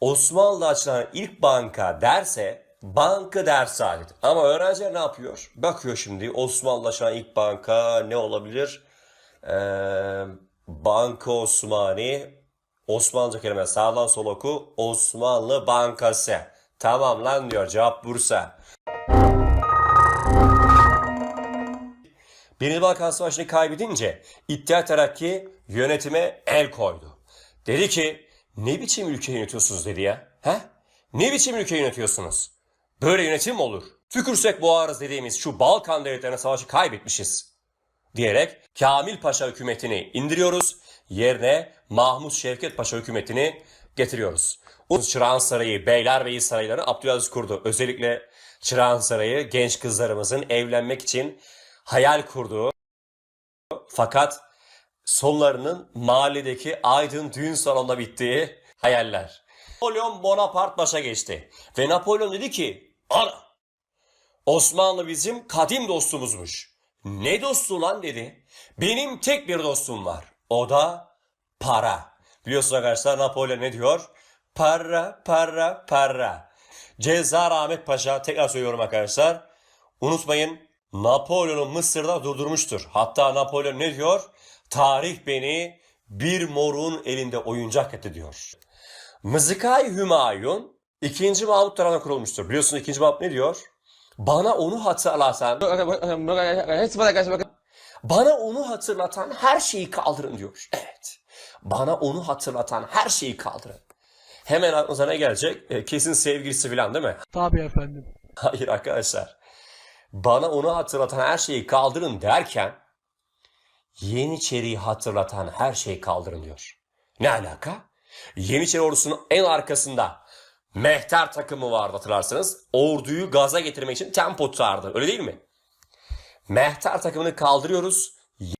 Osmanlı'da açılan ilk banka derse banka dersi alet. Ama öğrenciler ne yapıyor? Bakıyor şimdi Osmanlı'da açılan ilk banka ne olabilir? Ee, Banka Osmani. Osmanlıca kelime sağdan sol oku. Osmanlı Bankası. Tamam lan diyor cevap Bursa. Birinci Balkan Savaşı'nı kaybedince İttihat Terakki yönetime el koydu. Dedi ki ne biçim ülke yönetiyorsunuz dedi ya. He? Ne biçim ülke yönetiyorsunuz? Böyle yönetim mi olur? Tükürsek boğarız dediğimiz şu Balkan devletlerine savaşı kaybetmişiz. Diyerek Kamil Paşa hükümetini indiriyoruz. Yerine Mahmut Şevket Paşa hükümetini getiriyoruz. Çırağan Sarayı, Beylerbeyi sarayları Abdülaziz kurdu. Özellikle Çırağan Sarayı genç kızlarımızın evlenmek için hayal kurduğu fakat sonlarının mahalledeki aydın düğün salonunda bittiği hayaller. Napolyon Bonaparte başa geçti ve Napolyon dedi ki ana Osmanlı bizim kadim dostumuzmuş. Ne dostu lan dedi. Benim tek bir dostum var. O da para. Biliyorsunuz arkadaşlar Napolyon ne diyor? Para, para, para. Cezar Ahmet Paşa tekrar söylüyorum arkadaşlar. Unutmayın Napolyon'u Mısır'da durdurmuştur. Hatta Napolyon ne diyor? Tarih beni bir morun elinde oyuncak etti diyor. Mızıkay Hümayun 2. Mahmut tarafından kurulmuştur. Biliyorsunuz 2. Mahmut ne diyor? Bana onu hatırlatan, bana onu hatırlatan her şeyi kaldırın diyor. Evet. Bana onu hatırlatan her şeyi kaldırın. Hemen aklınıza ne gelecek? E, kesin sevgilisi falan değil mi? Tabii efendim. Hayır arkadaşlar. Bana onu hatırlatan her şeyi kaldırın derken Yeniçeri'yi hatırlatan her şeyi kaldırın. Ne alaka? Yeniçeri ordusunun en arkasında mehter takımı vardı hatırlarsınız. Orduyu gaza getirmek için tempo tutardı. Öyle değil mi? Mehter takımını kaldırıyoruz.